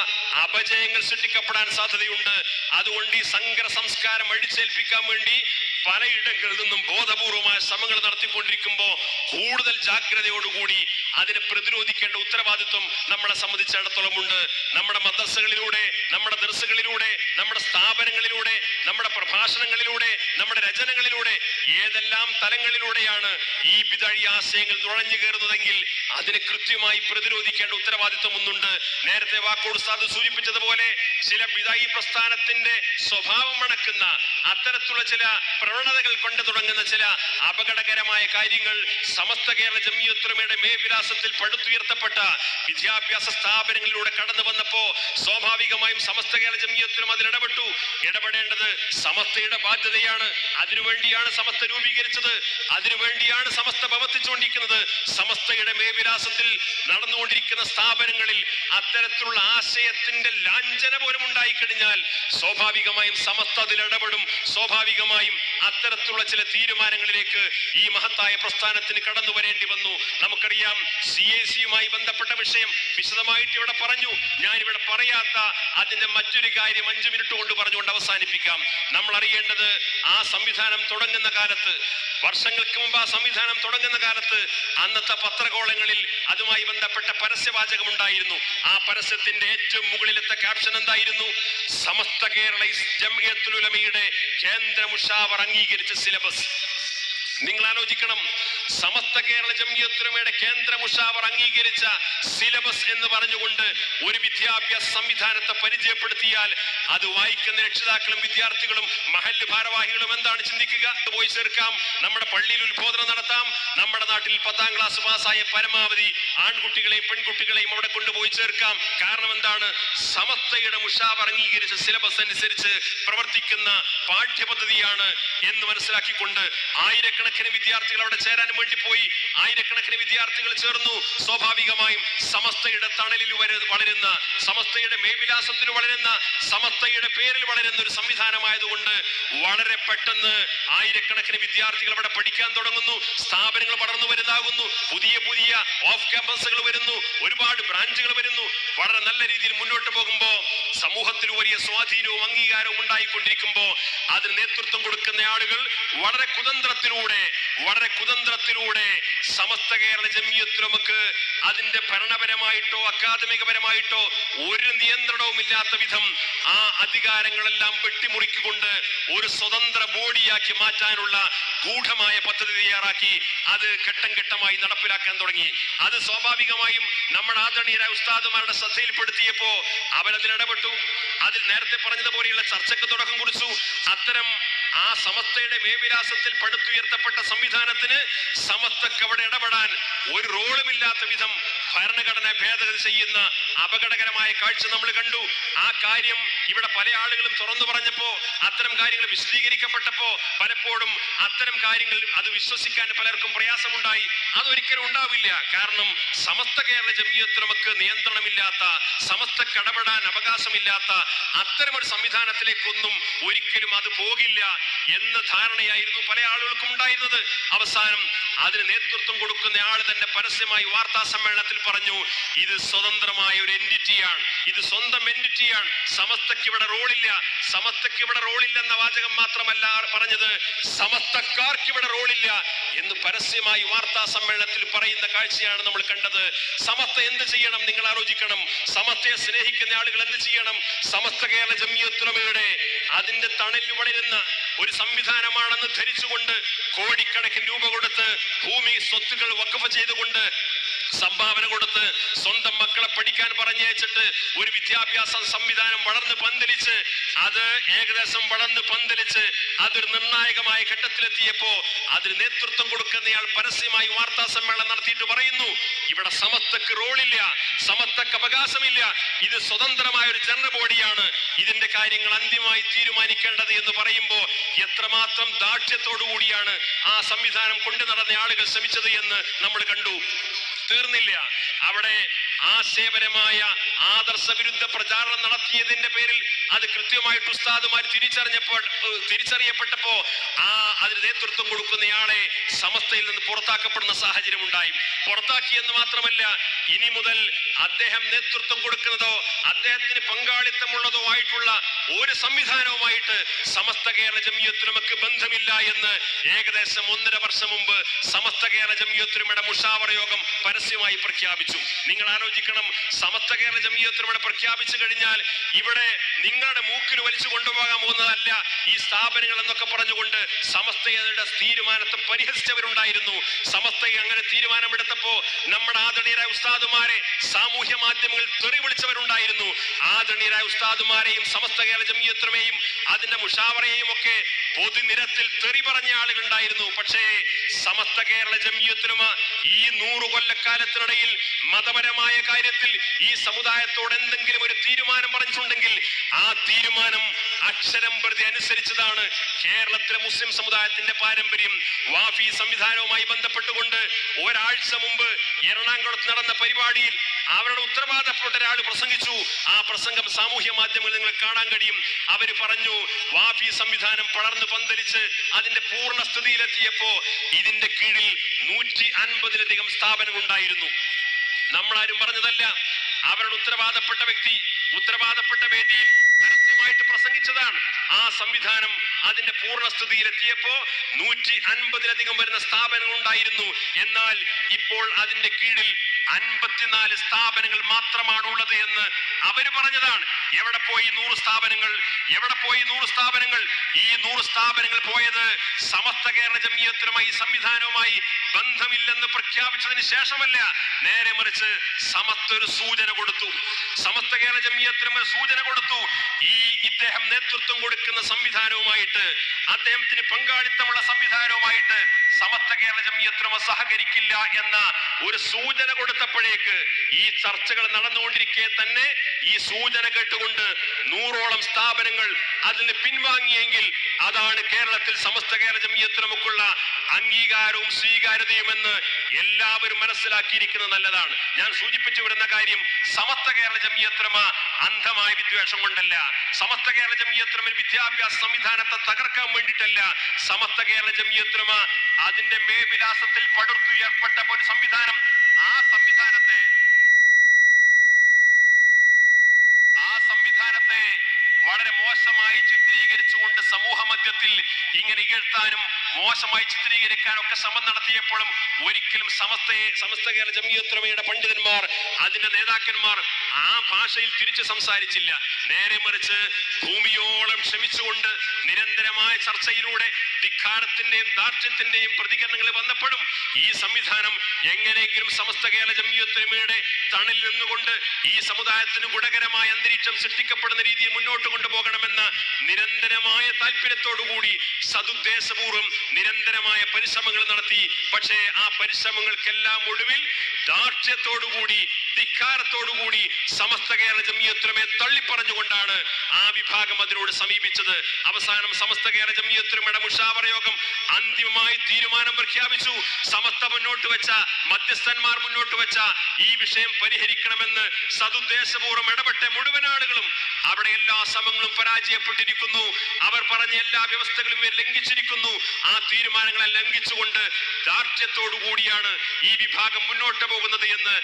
അപജയങ്ങൾ സൃഷ്ടിക്കപ്പെടാൻ സാധ്യതയുണ്ട്. അതുകൊണ്ട് ഈ സങ്കര സംസ്കാരം അടിച്ചേൽപ്പിക്കാൻ വേണ്ടി പലയിടങ്ങളിൽ നിന്നും ബോധപൂർവമായ ശ്രമങ്ങൾ നടത്തിക്കൊണ്ടിരിക്കുമ്പോൾ കൂടുതൽ ജാഗ്രതയോടുകൂടി അതിനെ പ്രതിരോധിക്കേണ്ട ഉത്തരവാദിത്വം നമ്മളെ സംബന്ധിച്ചിടത്തോളം ഉണ്ട്. നമ്മുടെ മദ്രസകളിലൂടെ നമ്മുടെ ദർസുകളിലൂടെ നമ്മുടെ സ്ഥാപനങ്ങളിലൂടെ നമ്മുടെ പ്രഭാഷണങ്ങളിലൂടെ നമ്മുടെ രചനകളിലൂടെ ഏതെല്ലാം തലങ്ങളിലൂടെയാണ് ഈ വിതഴി ആശയങ്ങൾ നുഴഞ്ഞു കയറുന്നതെങ്കിൽ അതിനെ കൃത്യമായി പ്രതിരോധിക്കേണ്ട ഉത്തരവാദിത്വം ഒന്നുണ്ട്. നേരത്തെ വാക്കോട് സാധു സൂചിപ്പിച്ചതുപോലെ ചില വിതായി പ്രസ്ഥാനത്തിന്റെ സ്വഭാവം അടക്കുന്ന അത്തരത്തിലുള്ള ചില പ്രവണതകൾ കൊണ്ടു തുടങ്ങുന്ന ചില അപകടകരമായ കാര്യങ്ങൾ സമസ്ത കേരള ജമിയത്തുലമയുടെ മേൽവിലാസത്തിൽ പടുത്തുയർത്തപ്പെട്ട വിദ്യാഭ്യാസ സ്ഥാപനങ്ങളിലൂടെ കടന്നു വന്നപ്പോ സ്വാഭാവികമായും സമസ്ത കേരള ജംഗീയത്തിനും അതിൽ ഇടപെട്ടു. ഇടപെടേണ്ടത് സമസ്തയുടെ ബാധ്യതയാണ്. അതിനുവേണ്ടിയാണ് സമസ്ത രൂപീകരിച്ചത്. അതിനുവേണ്ടിയാണ് സമസ്ത പ്രവർത്തിച്ചുകൊണ്ടിരിക്കുന്നത്. സമസ്തയുടെ മേവിലാസത്തിൽ നടന്നുകൊണ്ടിരിക്കുന്ന സ്ഥാപനങ്ങളിൽ അത്തരത്തിലുള്ള ആശയത്തിന്റെ ലാഞ്ചന പോലും ഉണ്ടായിക്കഴിഞ്ഞാൽ സ്വാഭാവികമായും സമസ്ത അതിൽ ഇടപെടും. സ്വാഭാവികമായും അത്തരത്തിലുള്ള ചില തീരുമാനങ്ങളിലേക്ക് ഈ മഹത്തായ പ്രസ്ഥാനത്തിന് കടന്നു വരേണ്ടി വന്നു. നമുക്കറിയാം സി എ സിയുമായി ബന്ധപ്പെട്ട വിഷയം വിശദമായിട്ട് ഇവിടെ പറഞ്ഞു. ഞാൻ ഇവിടെ പറയാത്ത അതിന്റെ മറ്റൊരു കാര്യം അഞ്ചു മിനിറ്റ് കൊണ്ട് പറഞ്ഞുകൊണ്ട് അവസാനിപ്പിക്കാം. നമ്മൾ അറിയേണ്ടത് ആ സംവിധാനം തുടങ്ങുന്ന കാലത്ത് വർഷങ്ങൾക്ക് മുമ്പ് ആ സംവിധാനം തുടങ്ങുന്ന കാലത്ത് അന്നത്തെ പത്രകോളങ്ങളിൽ അതുമായി ബന്ധപ്പെട്ട പരസ്യവാചകം ഉണ്ടായിരുന്നു ആ പരസ്യത്തിന്റെ ഏറ്റവും മുകളിലത്തെ ക്യാപ്ഷൻ എന്തായിരുന്നു? സമസ്ത കേരള ജംഇയ്യത്തുൽ ഉലമയുടെ കേന്ദ്ര മുഷാവർ അംഗീകരിച്ച സിലബസ്. നിങ്ങൾ ആലോചിക്കണം സമസ്ത കേരള ജംഇയ്യത്തുലമയുടെ കേന്ദ്ര മുഷാവർ അംഗീകരിച്ച സിലബസ് എന്ന് പറഞ്ഞുകൊണ്ട് ഒരു വിദ്യാഭ്യാസ സംവിധാനത്തെ പരിചയപ്പെടുത്തിയാൽ അത് വായിക്കുന്ന രക്ഷിതാക്കളും വിദ്യാർത്ഥികളും മഹല്ല് ഭാരവാഹികളും എന്താണ് ചിന്തിക്കുക? പോയി ചേർക്കാം. നമ്മുടെ പള്ളിയിൽ ഉത്ബോധനം നടത്താം. നമ്മുടെ നാട്ടിൽ പത്താം ക്ലാസ് പാസ്സായ പരമാവധി ആൺകുട്ടികളെയും പെൺകുട്ടികളെയും അവിടെ കൊണ്ടുപോയി ചേർക്കാം. കാരണം എന്താണ്? സമസ്തയുടെ മുഷാവർ അംഗീകരിച്ച സിലബസ് അനുസരിച്ച് പ്രവർത്തിക്കുന്ന പാഠ്യപദ്ധതിയാണ് എന്ന് മനസ്സിലാക്കിക്കൊണ്ട് ആയിരക്കണക്കിന് വിദ്യാർത്ഥികൾ അവിടെ ചേരാൻ വേണ്ടി പോയി. ആയിരക്കണക്കിന് വിദ്യാർത്ഥികൾ ചേർന്നു. സ്വാഭാവികമായും സമസ്തയുടെ തണലിൽ വളരുന്ന സമസ്തയുടെ മേവിലാസത്തിൽ വളരുന്ന സമസ്തയുടെ പേരിൽ വളരുന്ന ഒരു സംവിധാനമായതുകൊണ്ട് വളരെ പെട്ടെന്ന് ആയിരക്കണക്കിന് വിദ്യാർത്ഥികൾ അവിടെ പഠിക്കാൻ തുടങ്ങുന്നു. സ്ഥാപനങ്ങൾ വളർന്നു വരുന്നതാകുന്നു. പുതിയ പുതിയ ഓഫ് ക്യാമ്പസുകൾ വരുന്നു. ഒരുപാട് ബ്രാഞ്ചുകൾ വരുന്നു. വളരെ നല്ല രീതിയിൽ മുന്നോട്ട് പോകുമ്പോൾ സമൂഹത്തിൽ വലിയ സ്വാധീനവും അംഗീകാരവും ഉണ്ടായിക്കൊണ്ടിരിക്കുമ്പോൾ അതിന് നേതൃത്വം കൊടുക്കുന്ന ആളുകൾ വളരെ കുതന്ത്രത്തിലൂടെ വളരെ കുതന്ത്രത്തിലൂടെ സമസ്ത കേരള ജമ്മിയത്ത് നമുക്ക് അതിന്റെ ഭരണപരമായിട്ടോ അക്കാദമികപരമായിട്ടോ ഒരു നിയന്ത്രണവും ഇല്ലാത്ത വിധം ആ അധികാരങ്ങളെല്ലാം വെട്ടിമുറിക്കൊണ്ട് ഒരു സ്വതന്ത്ര ബോഡിയാക്കി മാറ്റാനുള്ള ഗൂഢമായ പദ്ധതി തയ്യാറാക്കി അത് ഘട്ടം ഘട്ടമായി നടപ്പിലാക്കാൻ തുടങ്ങി. അത് സ്വാഭാവികമായും നമ്മൾ ആദരണീയരായ ഉസ്താദുമാരുടെ ശ്രദ്ധയിൽപ്പെടുത്തിയപ്പോ അവരതിൽ ഇടപെട്ടു. അതിൽ നേരത്തെ പറഞ്ഞതുപോലെയുള്ള ചർച്ചയ്ക്ക് തുടക്കം കുറിച്ചു. അത്തരം ആ സമസ്തയുടെ മേവിലാസത്തിൽ പടുത്തുയർത്തപ്പെട്ട സംവിധാനത്തിന് സമസ്തക്ക് അവിടെ ഇടപെടാൻ ഒരു റോളുമില്ലാത്ത വിധം ഭരണഘടന ഭേദഗതി ചെയ്യുന്ന അപകടകരമായ കാഴ്ച നമ്മൾ കണ്ടു. ആ കാര്യം ഇവിടെ പല ആളുകളും തുറന്നു പറഞ്ഞപ്പോ അത്തരം കാര്യങ്ങൾ വിശദീകരിക്കപ്പെട്ടപ്പോ പലപ്പോഴും അത്തരം കാര്യങ്ങൾ അത് വിശ്വസിക്കാൻ പലർക്കും പ്രയാസമുണ്ടായി. അതൊരിക്കലും ഉണ്ടാവില്ല. കാരണം സമസ്ത കേരള ജമീയത്തിൽ നമുക്ക് നിയന്ത്രണമില്ലാത്ത സമസ്ത കടപെടാൻ അവകാശമില്ലാത്ത അത്തരമൊരു സംവിധാനത്തിലേക്കൊന്നും ഒരിക്കലും അത് പോകില്ല എന്ന ധാരണയായിരുന്നു പല ആളുകൾക്കും ഉണ്ടായിരുന്നത്. അവസാനം അതിന് നേതൃത്വം കൊടുക്കുന്ന ആൾ തന്നെ പരസ്യമായി വാർത്താ സമ്മേളനത്തിൽ പറഞ്ഞു ഇത് സ്വതന്ത്രമായ ഒരു എന്റിറ്റിയാണ് ഇത് സ്വന്തം എന്റിറ്റിയാണ് സമസ്തയ്ക്ക് ഇവിടെ റോളില്ല. സമസ്തയ്ക്ക് ഇവിടെ റോളില്ല എന്ന വാചകം മാത്രമല്ല പറഞ്ഞത് സമസ്തക്കാർക്ക് ഇവിടെ റോളില്ല എന്ന് പരസ്യമായി വാർത്താ സമ്മേളനത്തിൽ പറയുന്ന കാഴ്ചയാണ് നമ്മൾ കണ്ടത്. സമസ്ത എന്ത് ചെയ്യണം നിങ്ങൾ ആലോചിക്കണം. സമസ്തയെ സ്നേഹിക്കുന്ന ആളുകൾ എന്ത് ചെയ്യണം? സമസ്ത കേരള ജമിയത്തുലമയുടെ അതിന്റെ തണലിൽ വളരുന്ന ഒരു സംവിധാനമാണെന്ന് ധരിച്ചുകൊണ്ട് കോടിക്കണക്കിന് രൂപ കൊടുത്ത് ഭൂമി സ്വത്തുകൾ വക്കഫ് ചെയ്തുകൊണ്ട് സംഭാവന കൊടുത്ത് സ്വന്തം മക്കളെ പഠിക്കാൻ പറഞ്ഞയച്ചിട്ട് ഒരു വിദ്യാഭ്യാസ സംവിധാനം വളർന്ന് പന്തലിച്ച് അത് ഏകദേശം വളർന്ന് പന്തലിച്ച് അതൊരു നിർണായകമായ ഘട്ടത്തിലെത്തിയപ്പോ അതിന് നേതൃത്വം കൊടുക്കുന്നയാൾ പരസ്യമായി വാർത്താ സമ്മേളനം നടത്തിയിട്ട് പറയുന്നു ഇവിടെ സമത്തക്ക് റോളില്ല സമത്തക്ക് അവകാശമില്ല ഇത് സ്വതന്ത്രമായ ഒരു ജനറൽ ബോഡിയാണ് ഇതിന്റെ കാര്യങ്ങൾ അന്തിമമായി തീരുമാനിക്കേണ്ടത് എന്ന് പറയുമ്പോൾ എത്രമാത്രം ദാക്ഷ്യത്തോടു കൂടിയാണ് ആ സംവിധാനം കൊണ്ടു നടന്ന ആളുകൾ ശ്രമിച്ചത് എന്ന് നമ്മൾ കണ്ടു. തീർന്നില്ല. അവിടെ ആശയപരമായ ആദർശ വിരുദ്ധ പ്രചാരണം നടത്തിയതിന്റെ പേരിൽ അത് കൃത്യമായിട്ട് ഉസ്താദുമാർ തിരിച്ചറിഞ്ഞപ്പോൾ തിരിച്ചറിയപ്പെട്ടപ്പോ ആ അതിന് നേതൃത്വം കൊടുക്കുന്നയാളെ സമസ്തയിൽ നിന്ന് പുറത്താക്കപ്പെടുന്ന സാഹചര്യം ഉണ്ടായി പുറത്താക്കിയെന്ന് മാത്രമല്ല ഇനി മുതൽ അദ്ദേഹം നേതൃത്വം കൊടുക്കുന്നതോ അദ്ദേഹത്തിന് പങ്കാളിത്തമുള്ളതോ ആയിട്ടുള്ള ഒരു സംവിധാനവുമായിട്ട് സമസ്ത കേരള ജമിയത്തുലമക്ക് ബന്ധമില്ല എന്ന് ഏകദേശം ഒന്നര വർഷം മുമ്പ് സമസ്ത കേരള ജമിയത്തിലുമയുടെ മുഷാവറ യോഗം പരസ്യമായി പ്രഖ്യാപിച്ചു. നിങ്ങൾ ആലോചിക്കണം. സമസ്ത കേരള ജമിയത്തുലമയുടെ പ്രഖ്യാപിച്ചു കഴിഞ്ഞാൽ ഇവിടെ നിങ്ങളുടെ മൂക്കിന് വലിച്ചു കൊണ്ടുപോകാൻ പോകുന്നതല്ല ഈ സ്ഥാപനങ്ങൾ എന്നൊക്കെ പറഞ്ഞുകൊണ്ട് സമസ്തയുടെ തീരുമാനത്തെ പരിഹസിച്ചവരുണ്ടായിരുന്നു. സമസ്തയെ അങ്ങനെ തീരുമാനമെടുത്തപ്പോ നമ്മുടെ ആദരണീയരായ ഉസ്താദുമാരെ സാമൂഹ്യ മാധ്യമങ്ങളിൽ തെറി വിളിച്ചവരുണ്ടായിരുന്നു. ആദരണീയരായ ഉസ്താദുമാരെയും സമസ്ത കേരള ജമിയത്തുമേയും അതിന്റെ മുഷാവറയെയും ഒക്കെ പൊതുനിരത്തിൽ തെറി പറഞ്ഞ ആളുകൾ ഉണ്ടായിരുന്നു പക്ഷേ സമസ്ത കേരള ജമീയത്തിനുമ ഈ നൂറു കൊല്ലക്കാലത്തിനിടയിൽ മതപരമായ കാര്യത്തിൽ ഈ സമുദായത്തോട് എന്തെങ്കിലും ഒരു തീരുമാനം പറഞ്ഞിട്ടുണ്ടെങ്കിൽ ആ തീരുമാനം അക്ഷരം പ്രതി അനുസരിച്ചതാണ് കേരളത്തിലെ മുസ്ലിം സമുദായത്തിന്റെ പാരമ്പര്യം. വാഫി സംവിധാനവുമായി ബന്ധപ്പെട്ടുകൊണ്ട് ഒരാഴ്ച മുമ്പ് എറണാകുളത്ത് നടന്ന പരിപാടിയിൽ അവരുടെ ഉത്തരവാദപ്പെട്ട ഒരാൾ പ്രസംഗിച്ചു. ആ പ്രസംഗം സാമൂഹ്യ മാധ്യമങ്ങളിൽ നിങ്ങൾ കാണാൻ കഴിയും. അവർ പറഞ്ഞു വാഫി സംവിധാനം പടർന്നു പന്തലിച്ച് അതിന്റെ പൂർണ സ്ഥിതിയിലെത്തിയപ്പോ ഇതിന്റെ കീഴിൽ നൂറ്റി അൻപതിലധികം സ്ഥാപനങ്ങൾ ഉണ്ടായിരുന്നു. നമ്മളാരും പറഞ്ഞതല്ല. അവരുടെ ഉത്തരവാദപ്പെട്ട വ്യക്തി ഉത്തരവാദപ്പെട്ട വേദിയിൽ പരസ്യമായിട്ട് പ്രസംഗിച്ചതാണ്. ആ സംവിധാനം അതിന്റെ പൂർണസ്ഥിതിയിൽ എത്തിയപ്പോ നൂറ്റി അൻപതിലധികം വരുന്ന സ്ഥാപനങ്ങൾ ഉണ്ടായിരുന്നു എന്നാൽ ഇപ്പോൾ അതിന്റെ കീഴിൽ അൻപത്തിനാല് സ്ഥാപനങ്ങൾ മാത്രമാണ് ഉള്ളത് എന്ന് അവർ പറഞ്ഞതാണ്. എവിടെ പോയി നൂറ് സ്ഥാപനങ്ങൾ? എവിടെ പോയി നൂറ് സ്ഥാപനങ്ങൾ? ഈ നൂറ് സ്ഥാപനങ്ങൾ പോയത് സമസ്ത കേരള ജമീയത്തിനുമായി സംവിധാനവുമായി ബന്ധമില്ലെന്ന് പ്രഖ്യാപിച്ചതിന് ശേഷമല്ല. നേരെ മറിച്ച് സമസ്ത ഒരു സൂചന കൊടുത്തു. സമസ്ത കേരള ജമീയത്തിനും ഒരു സൂചന കൊടുത്തു. ഈ ഇദ്ദേഹം നേതൃത്വം കൊടുക്കുന്ന സംവിധാനവുമായിട്ട് അദ്ദേഹത്തിന് പങ്കാളിത്തമുള്ള സംവിധാനവുമായിട്ട് സമസ്ത കേരള ജമീയത്തിനും സഹകരിക്കില്ല എന്ന ഒരു സൂചന കൊടുത്തപ്പോഴേക്ക് ഈ ചർച്ചകൾ നടന്നുകൊണ്ടിരിക്കെ തന്നെ ഈ സൂചന കേട്ടുകൊണ്ട് നൂറോളം സ്ഥാപനങ്ങൾ അതിൽ നിന്ന് പിൻവാങ്ങിയെങ്കിൽ അതാണ് കേരളത്തിൽ സമസ്ത കേരള ജമീയത്തിനുമൊക്കെയുള്ള അംഗീകാരവും സ്വീകാര്യതയും എന്ന് എല്ലാവരും മനസ്സിലാക്കിയിരിക്കുന്നത് നല്ലതാണ്. ഞാൻ സൂചിപ്പിച്ചു വിടുന്ന കാര്യം സമസ്ത കേരള ജമീയത്രമ അന്ധമായ വിദ്വേഷം കൊണ്ടല്ല. സമസ്ത കേരള ജമീയത്തിനമ വിദ്യാഭ്യാസ സംവിധാനത്തെ തകർക്കാൻ വേണ്ടിയിട്ടല്ല. സമസ്ത കേരള ജമീയത്രമ അതിന്റെ മേവിലാസത്തിൽ പടുത്തുയർപ്പെട്ട ഒരു സംവിധാനം ആ സംവിധാനത്തെ ആ സംവിധാനത്തെ വളരെ മോശമായി ചിത്രീകരിച്ചുകൊണ്ട് സമൂഹ മധ്യത്തിൽ ഇങ്ങനെ ഇകഴ്ത്താനും മോശമായി ചിത്രീകരിക്കാനും ഒക്കെ ശ്രമം നടത്തിയപ്പോഴും ഒരിക്കലും സമസ്തയെ സമസ്ത കേരള ജമീയത്രമയുടെ പണ്ഡിതന്മാർ അതിന്റെ നേതാക്കന്മാർ ആ ഭാഷയിൽ തിരിച്ചു സംസാരിച്ചില്ല. നേരെ മറിച്ച് ഭൂമിയോളം ക്ഷമിച്ചുകൊണ്ട് നിരന്തരമായ ചർച്ചയിലൂടെ ധിക്കാരത്തിന്റെയും ദാർഢ്യത്തിന്റെയും പ്രതികരണങ്ങൾ വന്നപ്പോഴും ഈ സംവിധാനം എങ്ങനെയെങ്കിലും സമസ്ത കേരള ജമിയത്തിനുമയുടെ തണിൽ നിന്നുകൊണ്ട് ഈ സമുദായത്തിന് ഗുണകരമായ അന്തരീക്ഷം സൃഷ്ടിക്കപ്പെടുന്ന രീതിയിൽ മുന്നോട്ട് കൊണ്ടുപോകണമെന്ന നിരന്തരമായ താല്പര്യത്തോടുകൂടി സതുദ്ദേശപൂർവം നിരന്തരമായ പരിശ്രമങ്ങൾ നടത്തി. പക്ഷേ ആ പരിശ്രമങ്ങൾക്കെല്ലാം ഒടുവിൽ ദാർഢ്യത്തോടുകൂടി ധിക്കാരത്തോടുകൂടി സമസ്ത കേരള ജമിയത്തുലമയെ തള്ളിപ്പറഞ്ഞുകൊണ്ടാണ് ആ വിഭാഗം അതിനോട് സമീപിച്ചത്. അവസാനം സമസ്ത കേരള ജമിയത്തുലമയുടെ മുഷാവറ യോഗം അന്തിമമായി തീരുമാനം പ്രഖ്യാപിച്ചു. സമസ്ത മുന്നോട്ട് വെച്ച മധ്യസ്ഥന്മാർ മുന്നോട്ട് വെച്ച ഈ വിഷയം പരിഹരിക്കണമെന്ന് സതുദ്ദേശപൂർവം ഇടപെട്ട മുഴുവൻ ആളുകളും അവിടെ എല്ലാ ശ്രമങ്ങളും പരാജയപ്പെട്ടിരിക്കുന്നു. അവർ പറഞ്ഞ എല്ലാ വ്യവസ്ഥകളും ഇവർ ലംഘിച്ചിരിക്കുന്നു. ആ തീരുമാനങ്ങളെ ലംഘിച്ചുകൊണ്ട് ദാർഢ്യത്തോടു കൂടിയാണ് ഈ വിഭാഗം മുന്നോട്ട് പോകുന്നത് എന്ന്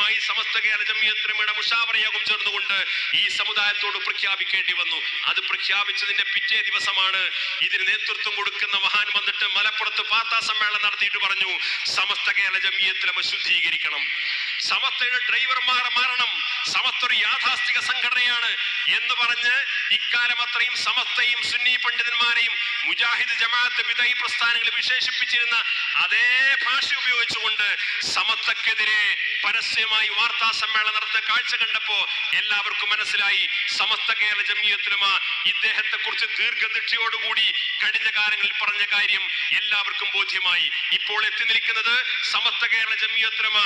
പരസ്യമായി സമസ്ത കേരള ജമിയത്രമയുടെ മുഷാവറ യോഗം ചേർന്നുകൊണ്ട് ഈ സമുദായത്തോട് പ്രഖ്യാപിക്കേണ്ടി വന്നു. അത് പ്രഖ്യാപിച്ചതിന്റെ പിറ്റേ ദിവസമാണ് ഇതിന് നേതൃത്വം കൊടുക്കുന്ന മഹാൻ വന്നിട്ട് മലപ്പുറത്ത് വാർത്താ സമ്മേളനം നടത്തിയിട്ട് പറഞ്ഞു സമസ്ത കേരള ജമ്മിയത്തിലെ ശുദ്ധീകരിക്കണം. സമസ്തയുടെ ഡ്രൈവർമാർ മാറണം സമസ്ത ഒരു യാഥാസ്ഥിക സംഘടനയാണ് എന്ന് പറഞ്ഞ് ഇക്കാലം അത്രയും സമസ്തയും സുന്നി പണ്ഡിതന്മാരെയും മുജാഹിദ് ജമാഅത്ത് വിദൈ പ്രസ്ഥാനങ്ങൾ വിശേഷിപ്പിച്ചിരുന്ന അതേ ഭാഷ ഉപയോഗിച്ചുകൊണ്ട് സമസ്തക്കെതിരെ പരസ്യമായി വാർത്താ സമ്മേളനം നടത്തുന്ന കാഴ്ച കണ്ടപ്പോ എല്ലാവർക്കും മനസ്സിലായി. സമസ്ത കേരള ജമിയത്തുലമ ഇദ്ദേഹത്തെ കുറിച്ച് ദീർഘദൃഷ്ടിയോടുകൂടി കഴിഞ്ഞ കാലങ്ങളിൽ പറഞ്ഞ കാര്യം എല്ലാവർക്കും ബോധ്യമായി. ഇപ്പോൾ എത്തി നിൽക്കുന്നത് സമസ്ത കേരള ജമിയത്തുലമ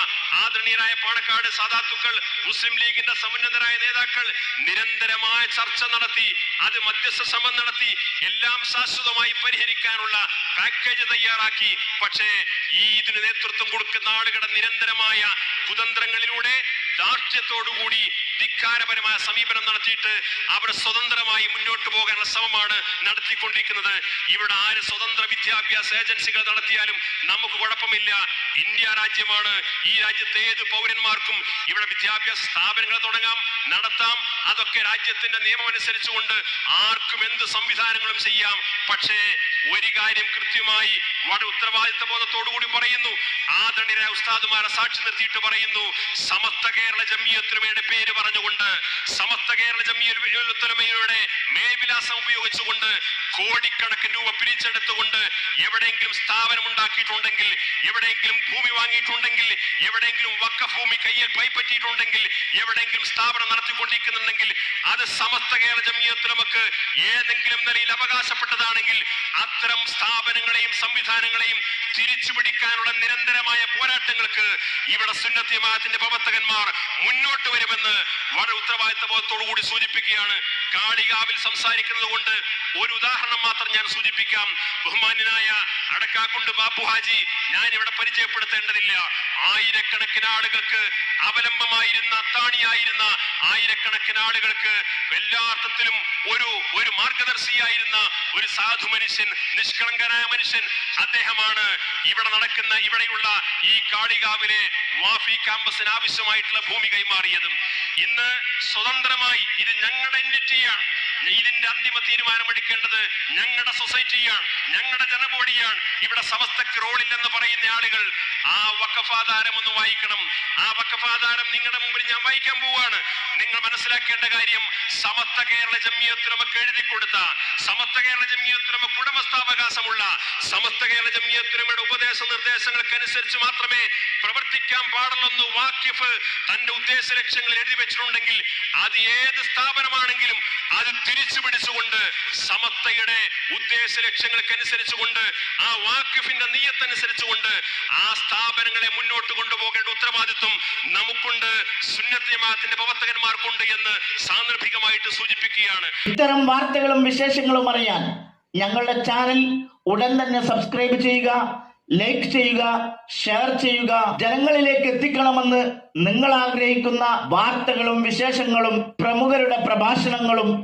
ആദരണീയരായ പാണക്കാട് സാധാത്തുക്കൾ മുസ്ലിം ലീഗിന്റെ സമുന്നതരായ നേതാക്കൾ നിരന്തരമായ ചർച്ച നടത്തി അത് മധ്യസ്ഥ ശ്രമം നടത്തി എല്ലാം ശാശ്വതമായി പരിഹരിക്കാനുള്ള പാക്കേജ് തയ്യാറാക്കി. പക്ഷേ ഈ ഇതിന് നേതൃത്വം കൊടുക്കുന്ന ആളുകളുടെ നിരന്തരമായ കുതന്ത്രങ്ങളിലൂടെ ദാർഢ്യത്തോടുകൂടി ധിക്കാരപരമായ സമീപനം നടത്തിയിട്ട് അവർ സ്വതന്ത്രമായി മുന്നോട്ട് പോകാനുള്ള ശ്രമമാണ് നടത്തിക്കൊണ്ടിരിക്കുന്നത്. ഇവിടെ ആര് സ്വതന്ത്ര വിദ്യാഭ്യാസ ഏജൻസികൾ നടത്തിയാലും നമുക്ക് കുഴപ്പമില്ല. ഇന്ത്യ രാജ്യമാണ്. ഈ രാജ്യത്തെ ഏത് പൗരന്മാർക്കും ഇവിടെ വിദ്യാഭ്യാസ സ്ഥാപനങ്ങൾ തുടങ്ങാം നടത്താം. അതൊക്കെ രാജ്യത്തിന്റെ നിയമം അനുസരിച്ചുകൊണ്ട് ആർക്കും എന്ത് സംവിധാനങ്ങളും ചെയ്യാം. പക്ഷേ ഒരു കാര്യം കൃത്യമായി വളരെ ഉത്തരവാദിത്ത ബോധത്തോടുകൂടി പറയുന്നു. ആദരണീയ ഉസ്താദുമാരെ സാക്ഷി നിർത്തിയിട്ട് പറയുന്നു സമസ്ത കേരള ജമിയത്തൊരുമയുടെ പേര് പറഞ്ഞുകൊണ്ട് സമസ്ത കേരള ജമിയത്തൊരുമയുടെ മേൽവിലാസം ഉപയോഗിച്ചുകൊണ്ട് കോടിക്കണക്കിന് രൂപ പിരിച്ചെടുത്തുകൊണ്ട് എവിടെയെങ്കിലും സ്ഥാപനം ഉണ്ടാക്കിയിട്ടുണ്ടെങ്കിൽ എവിടെയെങ്കിലും ഭൂമി വാങ്ങിയിട്ടുണ്ടെങ്കിൽ എവിടെയെങ്കിലും വക്ക ഭൂമി കയ്യിൽ പൈപ്പറ്റിയിട്ടുണ്ടെങ്കിൽ എവിടെയെങ്കിലും സ്ഥാപനം നടത്തിക്കൊണ്ടിരിക്കുന്നുണ്ടെങ്കിൽ അത് സമസ്ത കേരള ജമിയത്തൊരുമക്ക് ഏതെങ്കിലും നിലയിൽ അവകാശപ്പെട്ടതാണെങ്കിൽ അത്തരം സ്ഥാപനങ്ങളെയും സംവിധാനങ്ങളെയും തിരിച്ചു പിടിക്കാനുള്ള നിരന്തരമായ പോരാട്ടങ്ങൾക്ക് ഇവിടെ സുന്നത്തിമാത്തിന്റെ പ്രവർത്തകന്മാർ മുന്നോട്ട് വരുമെന്ന് വളരെ ഉത്തരവാദിത്ത ബോധത്തോടു കൂടി സൂചിപ്പിക്കുകയാണ്. കാളികാവിൽ സംസാരിക്കുന്നത് കൊണ്ട് ഒരു ഉദാഹരണം മാത്രം ഞാൻ സൂചിപ്പിക്കാം. ബഹുമാന്യനായ അടക്കാക്കുണ്ട് ബാപ്പു ഹാജി ഞാൻ ഇവിടെ പരിചയപ്പെടുത്തേണ്ടതില്ല. ആയിരക്കണക്കിന് ആളുകൾക്ക് അവലംബമായിരുന്ന അത്താണിയായിരുന്ന ആയിരക്കണക്കിന് ആളുകൾക്ക് എല്ലാ അർത്ഥത്തിലും ഒരു ഒരു മാർഗദർശിയായിരുന്ന ഒരു സാധു മനുഷ്യൻ നിഷ്കളങ്കനായ മനുഷ്യൻ അദ്ദേഹമാണ്. ഇവിടെ നടക്കുന്ന ഇവിടെയുള്ള ഈ കാളികാവിലെ വാഫി ക്യാമ്പസിന് ആവശ്യമായിട്ടുള്ള ഭൂമി കൈമാറിയതും. ഇന്ന് സ്വതന്ത്രമായി ഇത് ഞങ്ങളുടെ Hallelujah. ഇതിന്റെ അന്തിമ തീരുമാനമെടുക്കേണ്ടത് ഞങ്ങളുടെ സൊസൈറ്റിയാണ് ഞങ്ങളുടെ ജനബോഡിയാണ്. ഇവിടെ സമസ്തക്ക് റോളില്ലെന്ന് പറയുന്ന ആളുകൾ ആ വക്കഫാധാരം ഒന്ന് വായിക്കണം. ആ വക്കഫാധാരം നിങ്ങളുടെ മുമ്പിൽ ഞാൻ വായിക്കാൻ പോവാണ്. നിങ്ങൾ മനസ്സിലാക്കേണ്ട കാര്യം സമസ്ത കേരള ജമ്മിയത്ത് നമുക്ക് എഴുതി കൊടുത്ത സമസ്ത കേരള ജമ്മിയത്ത് നമുക്ക് ഉടമസ്ഥാവകാശമുള്ള സമസ്ത കേരള ജമ്മിയത്തിനുമയുടെ ഉപദേശ നിർദ്ദേശങ്ങൾക്കനുസരിച്ച് മാത്രമേ പ്രവർത്തിക്കാൻ പാടുള്ളെന്ന് വാക്യഫ് തന്റെ ഉദ്ദേശ ലക്ഷ്യങ്ങൾ എഴുതി വെച്ചിട്ടുണ്ടെങ്കിൽ അത് ഏത് സ്ഥാപനമാണെങ്കിലും അത് തിരിച്ചു പിടിച്ചുകൊണ്ട് സമത്തയുടെ ഉദ്ദേശ ലക്ഷ്യങ്ങൾക്കനുസരിച്ചുകൊണ്ട് ആ വാക്കിഫിന്റെ നീയത്തനുസരിച്ചുകൊണ്ട് ആ സ്ഥാപനങ്ങളെ മുന്നോട്ട് കൊണ്ടുപോകേണ്ട ഉത്തരവാദിത്വം നമുക്കുണ്ട് സുന്നത്തിമാത്തിന്റെ പ്രവർത്തകന്മാർക്കുണ്ട് എന്ന് സാന്ദർഭികമായിട്ട് സൂചിപ്പിക്കുകയാണ്. ഇത്തരം വാർത്തകളും വിശേഷങ്ങളും അറിയാൻ ഞങ്ങളുടെ ചാനൽ ഉടൻ തന്നെ സബ്സ്ക്രൈബ് ചെയ്യുക ലൈക്ക് ചെയ്യുക ഷെയർ ചെയ്യുക. ജനങ്ങളിലേക്ക് എത്തിക്കണമെന്ന് നിങ്ങൾ ആഗ്രഹിക്കുന്ന വാർത്തകളും വിശേഷങ്ങളും പ്രമുഖരുടെ പ്രഭാഷണങ്ങളും